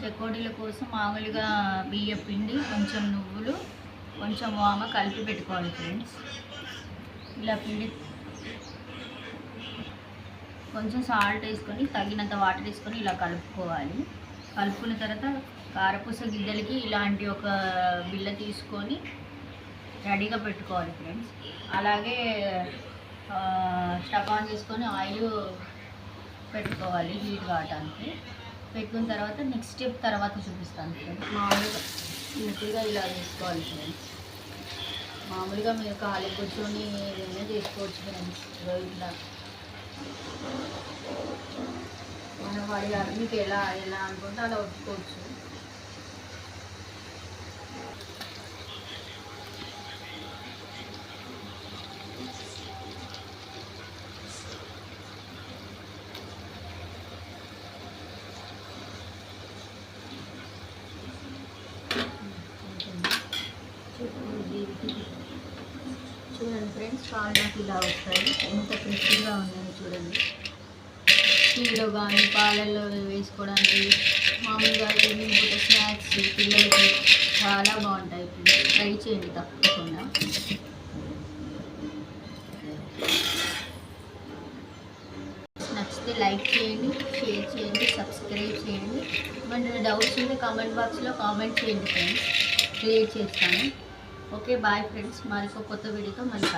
చెకోడీల కోసం మామూలుగా బియ్య పిండి కొంచెం నువ్వులు కొంచెం వామ కలిపి పెట్టుకోవాలి ఫ్రెండ్స్. ఇలా పిండి కొంచెం సాల్ట్ వేసుకొని తగినంత వాటర్ వేసుకొని ఇలా కలుపుకోవాలి. కలుపుకున్న తర్వాత కారపూస గిద్దలకి ఇలాంటి ఒక బిల్ల తీసుకొని రెడీగా పెట్టుకోవాలి ఫ్రెండ్స్. అలాగే స్టవ్ ఆన్ చేసుకొని ఆయిల్ పెట్టుకోవాలి హీట్ కావటానికి. పెట్టుకున్న తర్వాత నెక్స్ట్ స్టెప్ తర్వాత చూపిస్తాను ఫ్రెండ్స్ మామూలుగా సింపుల్గా ఇలా చేసుకోవాలి ఫ్రెండ్స్ మామూలుగా మీరు ఖాళీ కూర్చొని ఏదైనా చేసుకోవచ్చు ఫ్రెండ్స్ ఇట్లా. మన వాడి మీకు ఎలా ఎలా అనుకుంటే అలా ఒప్పుకోవచ్చు. చూడండి ఫ్రెండ్స్ కాల్ నాకు ఇలా వస్తాయి. ఎంత క్రిస్పీగా ఉన్నాయో చూడండి. టీలో కానీ పాలల్లో వేసుకోవడానికి మామూలుగా ఈవినింగ్ పూట స్నాక్స్ పిల్లలకి చాలా బాగుంటాయి. ట్రై చేయండి తప్పకుండా. నచ్చితే లైక్ చేయండి షేర్ చేయండి సబ్స్క్రైబ్ చేయండి. ఏమైనా డౌట్స్ ఉంటే కామెంట్ బాక్స్లో కామెంట్ చేయండి ఫ్రెండ్స్. క్రియేట్ చేస్తాను. Okay bye friends. మరి కొత్త వీడియోతో మళ్ళీ